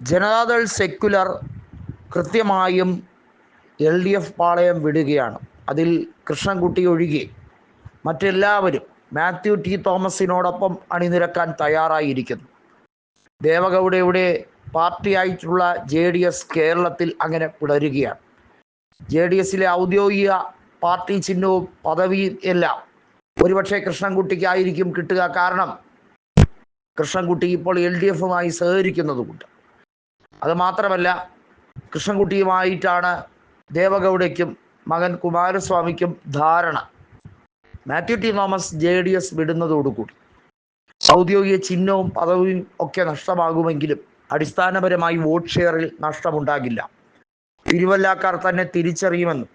Janata Dal secular കൃത്യമായും L D F പാളയം വിടുകയാണ്. അതിൽ കൃഷ്ണൻകുട്ടി ഒഴികെ മറ്റെല്ലാവരും മാത്യു ടി തോമസിനോടൊപ്പം അണിനിരക്കാൻ തയ്യാറായിരിക്കുന്നു. ദേവഗൗഡയുടെ പാർട്ടിയായിട്ടുള്ള ജെ ഡി എസ് കേരളത്തിൽ അങ്ങനെ പിടരുകയാണ് ജെ ഡി എസിലെ ഔദ്യോഗിക പാർട്ടി ചിഹ്നവും പദവിയും എല്ലാം ഒരുപക്ഷെ കൃഷ്ണൻകുട്ടിക്കായിരിക്കും കിട്ടുക കാരണം കൃഷ്ണൻകുട്ടി ഇപ്പോൾ എൽ ഡി എഫുമായി സഹകരിക്കുന്നതുകൊണ്ട്. അത് മാത്രമല്ല കൃഷ്ണൻകുട്ടിയുമായിട്ടാണ് ദേവഗൗഡയ്ക്കും മകൻ കുമാരസ്വാമിക്കും ധാരണ. Mathew T Thomas J D S വിടുന്നതോടുകൂടി. ഔദ്യോഗിക ചിഹ്നവും പദവിയും ഒക്കെ നഷ്ടമാകുമെങ്കിലും അടിസ്ഥാനപരമായി വോട്ട് ഷെയറിൽ നഷ്ടമുണ്ടാകില്ല. തിരുവല്ലാക്കാർ തന്നെ തിരിച്ചറിയുമെന്നും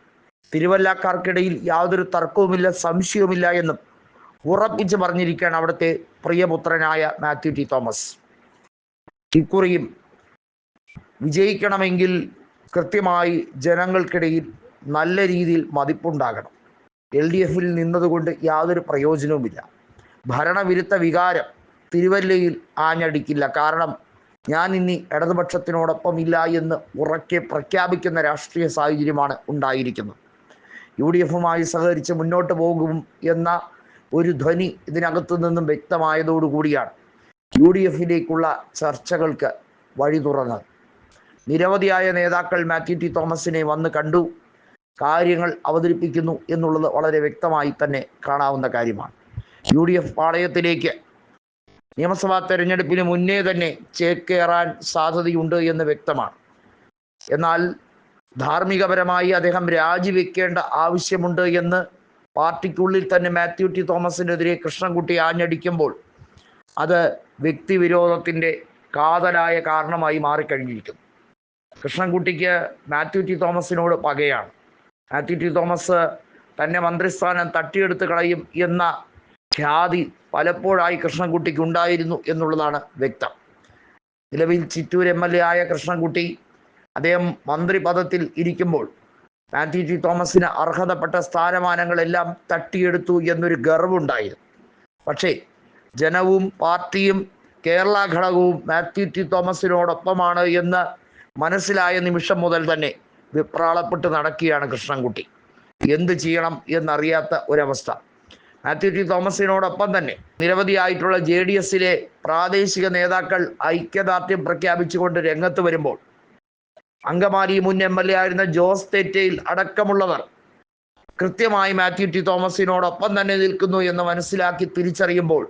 തിരുവല്ലാക്കാർക്കിടയിൽ യാതൊരു തർക്കവുമില്ല സംശയവുമില്ല എന്നും ഉറപ്പിച്ച് പറഞ്ഞിരിക്കുകയാണ് അവിടുത്തെ പ്രിയപുത്രനായ മാത്യു ടി തോമസ്. ഇക്കുറിയും വിജയിക്കണമെങ്കിൽ കൃത്യമായി ജനങ്ങൾക്കിടയിൽ നല്ല രീതിയിൽ മതിപ്പുണ്ടാകണം. എൽ ഡി എഫിൽ നിന്നതുകൊണ്ട് യാതൊരു പ്രയോജനവുമില്ല. ഭരണവിരുദ്ധ വികാരം തിരുവല്ലയിൽ ആഞ്ഞടിക്കില്ല. കാരണം ഞാൻ ഇനി ഇടതുപക്ഷത്തിനോടൊപ്പം ഇല്ല എന്ന് ഉറക്കെ പ്രഖ്യാപിക്കുന്ന രാഷ്ട്രീയ സാഹചര്യമാണ് ഉണ്ടായിരിക്കുന്നത്. യു ഡി എഫുമായി സഹകരിച്ച് മുന്നോട്ട് പോകും എന്ന ഒരു ധ്വനി ഇതിനകത്തു നിന്നും വ്യക്തമായതോടുകൂടിയാണ് യു ഡി എഫിലേക്കുള്ള ചർച്ചകൾക്ക് വഴി തുറന്നത് നിരവധിയായ നേതാക്കൾ മാത്യു ടി തോമസിനെ വന്ന് കണ്ടു. കാര്യങ്ങൾ അവതരിപ്പിക്കുന്നു എന്നുള്ളത് വളരെ വ്യക്തമായി തന്നെ കാണാവുന്ന കാര്യമാണ്. യു ഡി എഫ് പാളയത്തിലേക്ക് നിയമസഭാ തെരഞ്ഞെടുപ്പിന് മുന്നേ തന്നെ ചേക്കേറാൻ സാധ്യതയുണ്ട് എന്ന് വ്യക്തമാണ്. എന്നാൽ ധാർമ്മികപരമായി അദ്ദേഹം രാജിവെക്കേണ്ട ആവശ്യമുണ്ട് എന്ന് പാർട്ടിക്കുള്ളിൽ തന്നെ മാത്യു ടി തോമസിനെതിരെ കൃഷ്ണൻകുട്ടി ആഞ്ഞടിക്കുമ്പോൾ അത് വ്യക്തിവിരോധത്തിന്റെ കാതലായ കാരണമായി മാറിക്കഴിഞ്ഞിരിക്കുന്നു. കൃഷ്ണൻകുട്ടിക്ക് മാത്യു ടി തോമസിനോട് പകയാണ്. മാത്യു ടി തോമസ് തന്നെ മന്ത്രിസ്ഥാനം തട്ടിയെടുത്ത് കളയും എന്ന ഖ്യാതി പലപ്പോഴായി കൃഷ്ണൻകുട്ടിക്ക് ഉണ്ടായിരുന്നു എന്നുള്ളതാണ് വ്യക്തം. നിലവിൽ ചിറ്റൂർ എം എൽ എ ആയ കൃഷ്ണൻകുട്ടി അദ്ദേഹം മന്ത്രി പദത്തിൽ ഇരിക്കുമ്പോൾ മാത്യു ടി തോമസിന് അർഹതപ്പെട്ട സ്ഥാനമാനങ്ങളെല്ലാം തട്ടിയെടുത്തു എന്നൊരു ഗർവുണ്ടായിരുന്നു. പക്ഷേ ജനവും പാർട്ടിയും കേരള ഘടകവും മാത്യു ടി തോമസിനോടൊപ്പമാണ് എന്ന് മനസ്സിലായ നിമിഷം മുതൽ തന്നെ വിപ്രാളപ്പെട്ട് നടക്കുകയാണ് കൃഷ്ണൻകുട്ടി. എന്ത് ചെയ്യണം എന്നറിയാത്ത ഒരവസ്ഥ. മാത്യു ടി തോമസിനോടൊപ്പം തന്നെ നിരവധിയായിട്ടുള്ള ജെ ഡി എസിലെ പ്രാദേശിക നേതാക്കൾ ഐക്യദാർഢ്യം പ്രഖ്യാപിച്ചുകൊണ്ട് രംഗത്ത് വരുമ്പോൾ അങ്കമാലി മുൻ എം എൽ എ ആയിരുന്ന ജോസ് തെറ്റയിൽ അടക്കമുള്ളവർ കൃത്യമായി മാത്യു ടി തോമസിനോടൊപ്പം തന്നെ നിൽക്കുന്നു എന്ന് മനസ്സിലാക്കി തിരിച്ചറിയുമ്പോൾ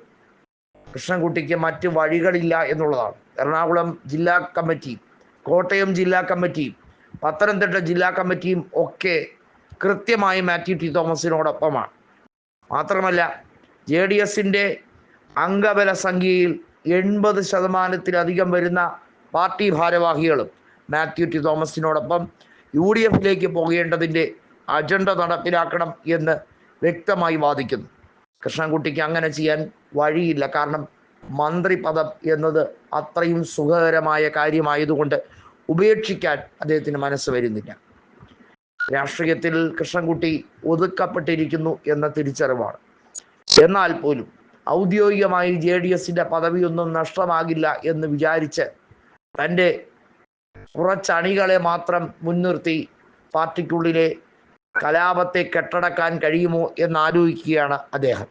കൃഷ്ണൻകുട്ടിക്ക് മറ്റ് വഴികളില്ല എന്നുള്ളതാണ്. എറണാകുളം ജില്ലാ കമ്മിറ്റിയും കോട്ടയം ജില്ലാ കമ്മിറ്റിയും പത്തനംതിട്ട ജില്ലാ കമ്മിറ്റിയും ഒക്കെ കൃത്യമായി മാത്യു ടി തോമസിനോടൊപ്പമാണ്. മാത്രമല്ല ജെ ഡി എസിന്റെ അംഗബല സംഖ്യയിൽ എൺപത് ശതമാനത്തിലധികം വരുന്ന പാർട്ടി ഭാരവാഹികളും മാത്യു ടി തോമസിനോടൊപ്പം യു ഡി എഫിലേക്ക് പോകേണ്ടതിന്റെ അജണ്ട നടപ്പിലാക്കണം എന്ന് വ്യക്തമായി വാദിക്കുന്നു. കൃഷ്ണൻകുട്ടിക്ക് അങ്ങനെ ചെയ്യാൻ വഴിയില്ല. കാരണം മന്ത്രി പദം എന്നത് അത്രയും സുഖകരമായ കാര്യമായതുകൊണ്ട് ഉപേക്ഷിക്കാൻ അദ്ദേഹത്തിന് മനസ്സ് വരുന്നില്ല. രാഷ്ട്രീയത്തിൽ കൃഷ്ണൻകുട്ടി ഒതുക്കപ്പെട്ടിരിക്കുന്നു എന്ന തിരിച്ചറിവാണ്. എന്നാൽ പോലും ഔദ്യോഗികമായി ജെ ഡി എസിന്റെ പദവിയൊന്നും നഷ്ടമാകില്ല എന്ന് വിചാരിച്ച് തന്റെ കുറച്ചണികളെ മാത്രം മുൻനിർത്തി പാർട്ടിക്കുള്ളിലെ കലാപത്തെ കെട്ടടക്കാൻ കഴിയുമോ എന്നാലോചിക്കുകയാണ് അദ്ദേഹം.